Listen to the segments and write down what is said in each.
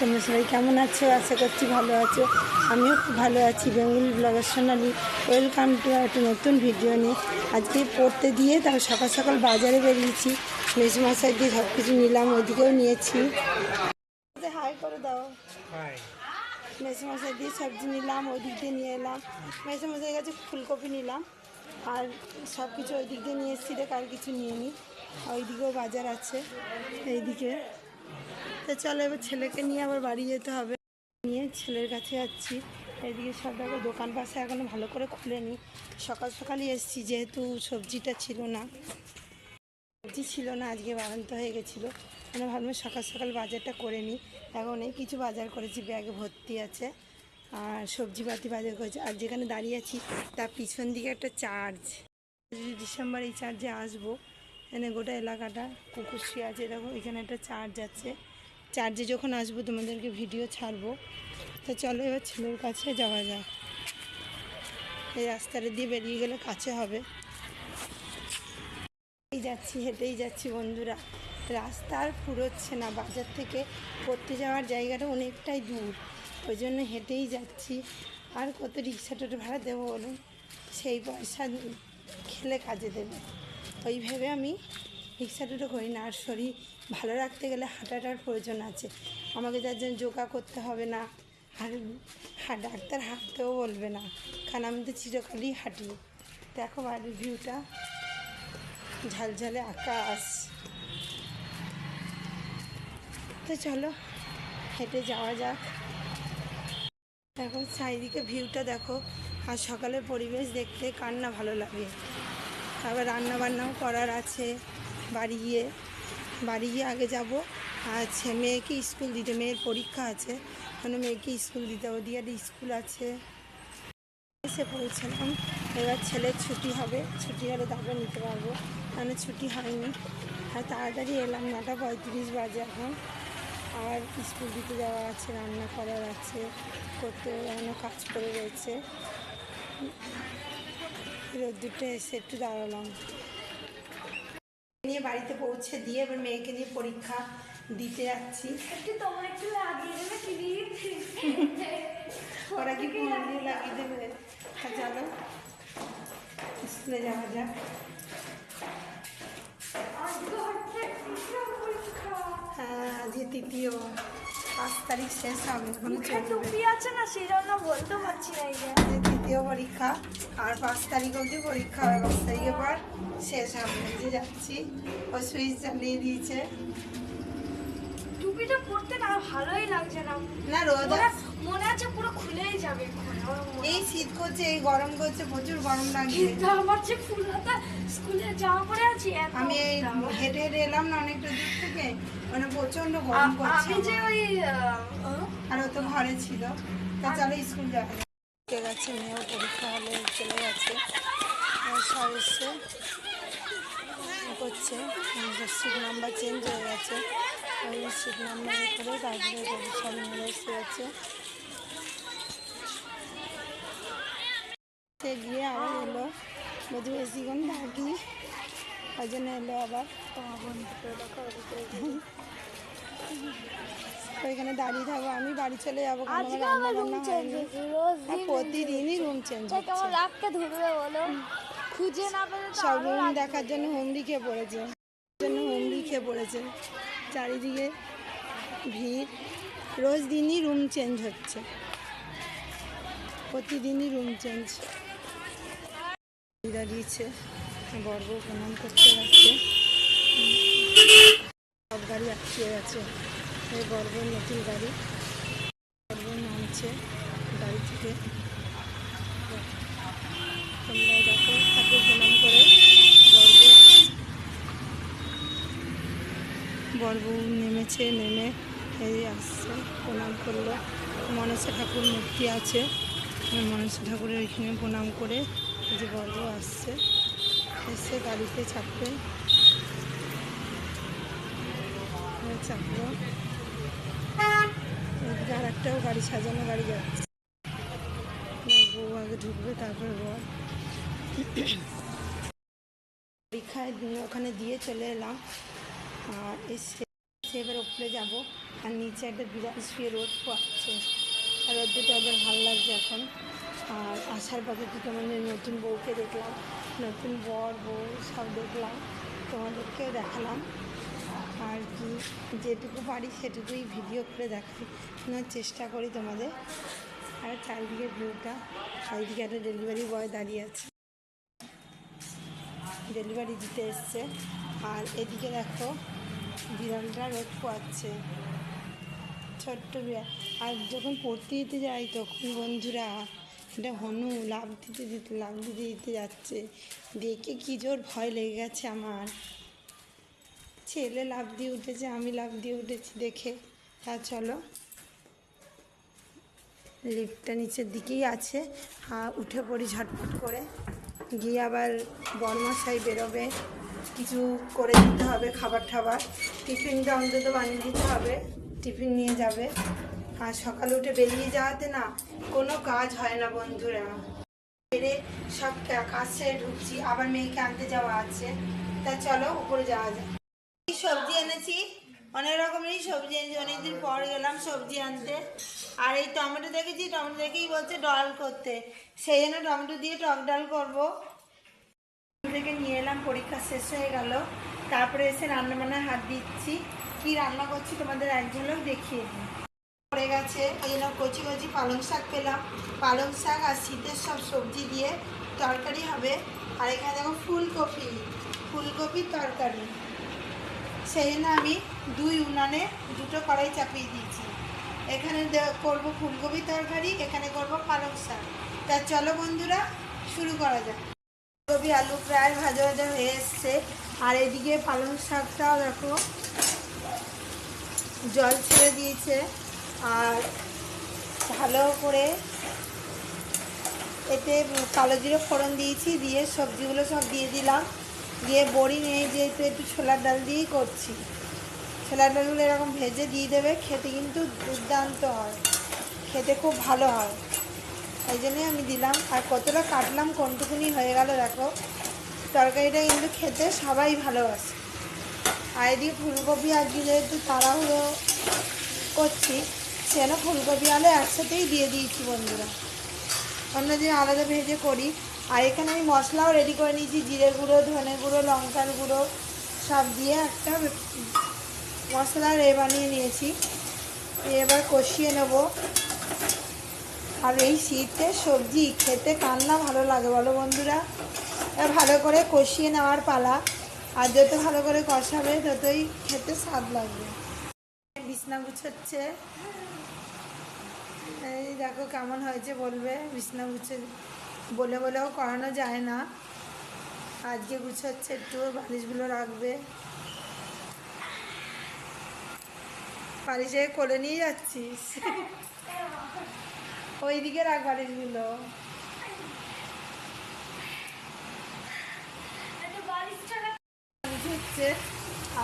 তোমরা সবাই কেমন আছো? আশা করছি ভালো আছো। আমিও খুব ভালো আছি। Bengali blogger Sonali welcome to একটা নতুন ভিডিও নিয়ে। আজকে পড়তে দিয়ে তারপর সকাল সকাল বাজারে বেরিয়েছি। মেসমশাই দিয়ে সব কিছু নিলাম ওইদিকেও নিয়েছি। হাই করে দাও। মেসমশাই দিয়ে সবজি নিলাম ওই দিক দিয়ে নিয়ে এলাম। মেসমশাই কাছে ফুলকপি নিলাম। আর সব কিছু ওই দিক দিয়ে নিয়ে এসেছি দেখে আর কিছু নিয়ে নিই ওইদিকেও বাজার আছে এইদিকে। তো চলো এবার ছেলেকে নিয়ে আবার বাড়ি যেতে হবে। নিয়ে ছেলের কাছে যাচ্ছি। এদিকে সব দেখো দোকান পাশে এখনও ভালো করে খুলেনি। সকাল সকালই এসেছি, যেহেতু সবজিটা ছিল না। সবজি ছিল না, আজকে বারান্ত হয়ে গেছিল। মানে ভাবলাম সকাল সকাল বাজারটা করে নিই। এখন এই কিছু বাজার করেছি, ব্যাগে ভর্তি আছে আর সবজিপাতি বাজার করেছি। আর যেখানে দাঁড়িয়ে আছি, তার পিছন দিকে একটা চার্জ ডিসেম্বর এই চার্জে আসব। এখানে গোটা এলাকাটা কুকুরশি আছে, দেখো, এখানে একটা চার্জ আছে। চার্জে যখন আসব, তোমাদেরকে ভিডিও ছাড়বো। তো চলো এবার ছেলের কাছে যাওয়া যাক। এই রাস্তাটা দিয়ে বেরিয়ে গেলে কাছে হবে। এই যাচ্ছি, হেঁটেই যাচ্ছি বন্ধুরা। রাস্তা আর ফুরোচ্ছে না, বাজার থেকে পড়তে যাওয়ার জায়গাটা অনেকটাই দূর। ওই জন্য হেঁটেই যাচ্ছি। আর কত রিক্সা টোটো ভাড়া দেবো বলুন? সেই পয়সা খেলে কাজে দেবে। ওই ভেবে আমি রিক্সা করি না, আর শরীর ভালো রাখতে গেলে হাঁটাটার প্রয়োজন আছে। আমাকে যার জন্য যোগা করতে হবে না, আর ডাক্তার হাঁটতেও বলবে না, কারণ আমি তো চিরকালই হাঁটি। দেখো বাড়ির ভিউটা ঝালঝালে আকাশ। তো চলো, হেঁটে যাওয়া যাক। দেখো, চারিদিকে ভিউটা দেখো, আর সকালের পরিবেশ দেখতে কার না ভালো লাগে। আবার রান্না বান্নাও করার আছে। বাড়ি গিয়ে বাড়ি গিয়ে আগে যাব। আর মেয়েকে স্কুল দিতে, মেয়ের পরীক্ষা আছে। মানে মেয়েকে স্কুল দিতে হবে দিয়ে স্কুল আছে। এসে পৌঁছলাম এবার ছেলের ছুটি হবে। ছুটি হলে তারপর নিতে পারব। মানে ছুটি হয়নি। আর তাড়াতাড়ি এলাম নটা পঁয়ত্রিশ বাজে এখন। আর স্কুল দিতে যাওয়া আছে, রান্না করার আছে, করতে এখনও কাজ করে রয়েছে। রোদ্দুরটা এসে একটু দাঁড়ালাম। নিয়ে বাড়িতে পৌঁছে দিয়ে এবার মেয়েকে নিয়ে পরীক্ষা দিতে যাচ্ছি। তোমার একটু লাগিয়ে দেবে ওরা কি ফোন দিয়ে লাগিয়ে দেবে। চলো। স্কুলে যাওয়া যাক। হ্যাঁ আজকে তৃতীয়। পাঁচ তারিখ শেষ হবে টুপি আছে না সেই জন্য বলতে পারছি না এই যে। তৃতীয় পরীক্ষা আর পাঁচ তারিখ অবধি পরীক্ষা হবে পাঁচ তারিখের পর শেষ হবে। যে যাচ্ছি ও সুইচ চালিয়ে দিয়েছে। টুপিটা পরতে না ভালোই লাগছে না। না রোদ মনে আছে। পুরো খুলেই যাবে এখন এই শীত করছে এই গরম করছে প্রচুর গরম লাগছে। কিন্তু আমার যে ফুল হাতা স্কুলে যাওয়া পরে আছি আমি এই। হেঁটে হেঁটে এলাম না অনেকটা দূর থেকে মানে প্রচণ্ড গরম করছে আমি যে ওই আর ও তো ঘরে ছিল। তা চলো স্কুল যাক। কে গেছে মেয়েও পরীক্ষা হলে চলে গেছে। এসছে। করছে সিট নাম্বার চেঞ্জ হয়ে গেছে। ওই সিট নাম্বার করে তারপরে নিয়ে এসে গেছে সে গিয়ে আবার এলো বধু বেশিক্ষণ থাকি ওই জন্য এলো আবার। তোমার বন্ধুকে দেখো ওইখানে দাঁড়িয়ে থাকব আমি বাড়ি চলে যাব প্রতিদিনই রুম চেঞ্জ খুঁজে না পেলে সব রুম দেখার জন্য হুমড়ি খেয়ে পড়েছে। জন্য হুমড়ি খেয়ে পড়েছে। চারিদিকে ভিড়। রোজ দিনই রুম চেঞ্জ হচ্ছে। প্রতিদিনই রুম চেঞ্জ দাঁড়িয়েছে বর্গ প্রণাম করতে যাচ্ছে। সব গাড়ি আটকে গেছে। এই নতুন গাড়ি। বর্গ নামছে গাড়ি থেকে তোমরা দেখো ঠাকুর প্রণাম করে বর্গ বর্গ নেমেছে, নেমে এই আসছে, প্রণাম করল। মনসা ঠাকুর মূর্তি আছে। মনসা ঠাকুরের ওইখানে প্রণাম করে যে বর্গ আসছে। এসে গাড়িতে চাপবে চাপলো। আর একটাও গাড়ি সাজানো গাড়ি যাচ্ছে। বউ আগে ঢুকবে, তারপরে বর। পরীক্ষায় ওখানে দিয়ে চলে এলাম। আর এসে এবার ওপরে যাব। আর নিচে একটা বিড়াল শুয়ে রোদ পাচ্ছে আর রোদ্রটা ওদের ভালো লাগছে এখন। আর আসার পথে থেকে মানে নতুন বউকে দেখলাম, নতুন বর, বউ সব দেখলাম, তোমাদেরকেও দেখালাম। আর কি, যেটুকু পারি সেটুকুই ভিডিও করে দেখানোর চেষ্টা করি তোমাদের। আর চারিদিকে ভিউটা, চারিদিকে একটা ডেলিভারি বয় দাঁড়িয়ে আছে। ডেলিভারি দিতে এসছে। আর এদিকে দেখো বিড়ালটা রোদ পোয়াচ্ছে। ছোট্ট বিড়াল। আর যখন পড়তে দিতে যাই তখন বন্ধুরা, এটা হনু লাভ দিতে দিতে লাভ দিতে দিতে যাচ্ছে। দেখে কি জোর ভয় লেগে গেছে আমার। ছেলে লাভ দিয়ে উঠেছে, আমি লাভ দিয়ে উঠেছি দেখে। তা চলো। লিফটটা নিচের দিকেই আছে। উঠে পড়ি ঝটপট করে। গিয়ে আবার বর্মশাই বেরোবে। কিছু করে দিতে হবে, খাবার টাবার টিফিনটা অন্তত বানিয়ে দিতে হবে, টিফিন নিয়ে যাবে। আর সকালে উঠে বেরিয়ে যাওয়াতে না, কোনো কাজ হয় না বন্ধুরা। বেরে সব কাজ সেরে ঢুকছি, আবার মেয়েকে আনতে যাওয়া আছে। তা চলো, উপরে যাওয়া যায় সবজি এনেছি, অনেক রকমেরই সবজি এনেছি। অনেকদিন পর গেলাম সবজি আনতে। আর এই টমেটো দেখেছি? টমেটো দেখেই বলছে, ডাল করতে। সেই জন্য টমেটো দিয়ে টক ডাল করব। থেকে নিয়ে এলাম, পরীক্ষা শেষ হয়ে গেল। তারপরে এসে রান্না বান্নায় হাত দিচ্ছি। কি রান্না করছি তোমাদের এক ঝলক দেখিয়ে দিই। পড়ে গেছে, এই জন্য কচি কচি পালং শাক পেলাম। পালং শাক আর শীতের সব সবজি দিয়ে তরকারি হবে। আর এখানে দেখো ফুলকপি ফুলকপির তরকারি। সেই জন্য আমি দুই উনানে দুটো কড়াই চাপিয়ে দিয়েছি। এখানে করব ফুলকপি তরকারি, এখানে করব পালং শাক। তা চলো বন্ধুরা, শুরু করা যাক। ফুলকপি আলু প্রায় ভাজা ভাজা হয়ে এসছে। আর এদিকে পালং শাকটাও দেখো, জল ছেড়ে দিয়েছে। আর ভালো করে এতে কালো জিরে ফোড়ন দিয়েছি, দিয়ে সবজিগুলো সব দিয়ে দিলাম। দিয়ে বড়ি নিয়ে যেহেতু একটু ছোলার ডাল দিয়েই করছি। ছোলার ডালগুলো এরকম ভেজে দিয়ে দেবে, খেতে কিন্তু দুর্দান্ত হয়। খেতে খুব ভালো হয়। এই জন্যই আমি দিলাম। আর কতটা কাটলাম কোনটুকুনি হয়ে গেল, দেখো। তরকারিটা কিন্তু খেতে সবাই ভালোবাসে। আর এদিকে ফুলকপি আজকে যেহেতু তাড়াহুড়ো করছি সেন ফুলকপি আলু একসাথেই দিয়ে দিয়েছি বন্ধুরা। অন্যদিন আলাদা ভেজে করি। আর এখানে আমি মশলাও রেডি করে নিয়েছি, জিরে গুঁড়ো, ধনে গুঁড়ো, লঙ্কার গুঁড়ো, সব দিয়ে একটা মশলা রে বানিয়ে নিয়েছি। এবার কষিয়ে নেব। আর এই শীতে সবজি খেতে কান্না ভালো লাগে বলো বন্ধুরা? ভালো করে কষিয়ে নেওয়ার পালা। আর যত ভালো করে কষাবে, ততই খেতে স্বাদ লাগবে। বিছনা গুছোচ্ছে। এই দেখো কেমন হয়েছে বলবে? বিছনা গুছে বলে বলেও করানো যায় না। আজকে গুছোচ্ছে, একটু বালিশগুলো রাখবে। বালিশে করে নিয়ে যাচ্ছিস? ওইদিকে রাখ বালিশগুলো হচ্ছে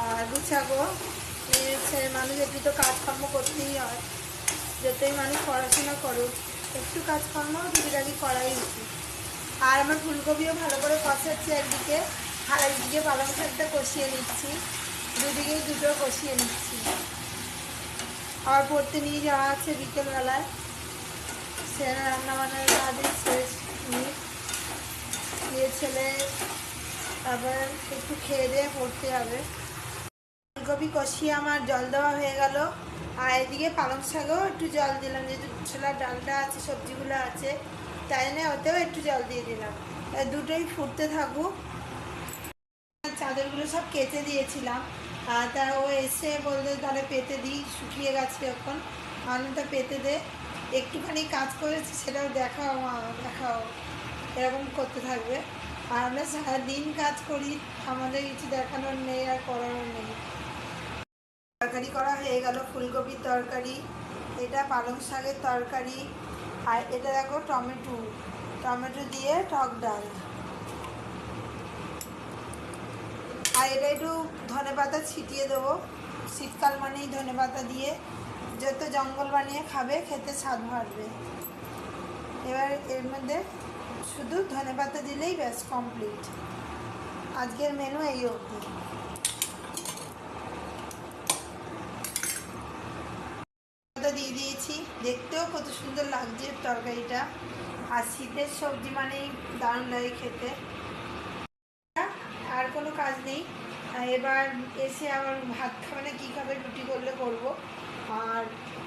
আর গুছাবো। এই মানুষ একটু তো কাজকর্ম করতেই হয় যতই মানুষ পড়াশোনা করুক। একটু কাজকর্ম টুকিটাকি করাই উচিত। আর আমার ফুলকপিও ভালো করে কষাচ্ছি একদিকে আর একদিকে পালং শাকটা কষিয়ে নিচ্ছি। দুদিকেই দুটো কষিয়ে নিচ্ছি। আবার পড়তে নিয়ে যাওয়া আছে বিকেলবেলায়। সে রান্না বান্নার কাজই শেষ দিয়ে ছেলে তারপর একটু খেয়ে দিয়ে পড়তে হবে। ফুলকপি কষিয়ে আমার জল দেওয়া হয়ে গেল। আর এদিকে পালং শাকেও একটু জল দিলাম, যেহেতু ছোলার ডালটা আছে, সবজিগুলো আছে, তাই জন্য ওতেও একটু জল দিয়ে দিলাম। দুটোই ফুটতে থাকুক। চাদরগুলো সব কেটে দিয়েছিলাম। আর তা ও এসে বলতে তাহলে পেতে দিই। শুকিয়ে গেছে এখন। আলুটা পেতে দে। একটুখানি কাজ করেছি, সেটাও দেখাও দেখাও। এরকম করতে থাকবে। আর আমরা সারাদিন কাজ করি, আমাদের কিছু দেখানোর নেই আর করানোর নেই। তরকারি করা হয়ে গেল, ফুলকপির তরকারি, এটা পালং শাকের তরকারি, আর এটা দেখো টমেটো। টমেটো দিয়ে টক ডাল। আর এটা একটু ধনে পাতা ছিটিয়ে দেবো। শীতকাল মানেই ধনে পাতা দিয়ে যত জঙ্গল বানিয়ে খাবে, খেতে স্বাদ বাড়বে। এবার এর মধ্যে শুধু ধনে পাতা দিলেই ব্যাস কমপ্লিট আজকের মেনু এই অবধি। দিয়ে দিয়েছি। দেখতেও কত সুন্দর লাগছে তরকারিটা। আর শীতের সবজি মানেই দারুণ লাগে খেতে। আর কোনো কাজ নেই। এবার এসে আবার ভাত খাবে না, কী খাবে, রুটি করলে করব। আর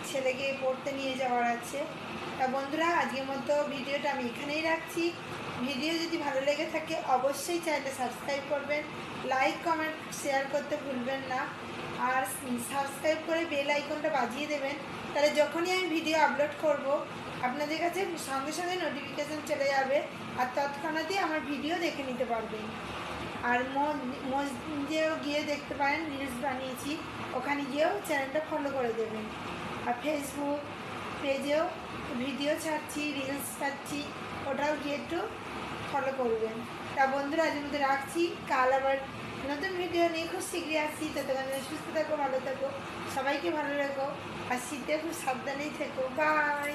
ছেলেকে পড়তে নিয়ে যাওয়ার আছে। তা বন্ধুরা, আজকের মতো ভিডিওটা আমি এখানেই রাখছি। ভিডিও যদি ভালো লেগে থাকে, অবশ্যই চ্যানেলটা সাবস্ক্রাইব করবেন। লাইক, কমেন্ট, শেয়ার করতে ভুলবেন না। আর সাবস্ক্রাইব করে বেল আইকনটা বাজিয়ে দেবেন। তাহলে যখনই আমি ভিডিও আপলোড করব, আপনাদের কাছে সঙ্গে সঙ্গে নোটিফিকেশান চলে যাবে। আর তৎক্ষণাৎই আমার ভিডিও দেখে নিতে পারবেন। আর মসজিদেও গিয়ে দেখতে পারেন রিলস বানিয়েছি। ওখানে গিয়েও চ্যানেলটা ফলো করে দেবেন। আর ফেসবুক পেজেও ভিডিও ছাড়ছি রিলস ছাড়ছি, ওটাও গিয়ে একটু ফলো করবেন। তা বন্ধুরা আজকের মধ্যে রাখছি। কাল আবার নতুন ভিডিও নিয়ে খুব শীঘ্রই আসছি। ততক্ষণ সুস্থ থাকো, ভালো থাকো, সবাইকে ভালো রাখো, আর শীতে খুব সাবধানেই থেকো। বাই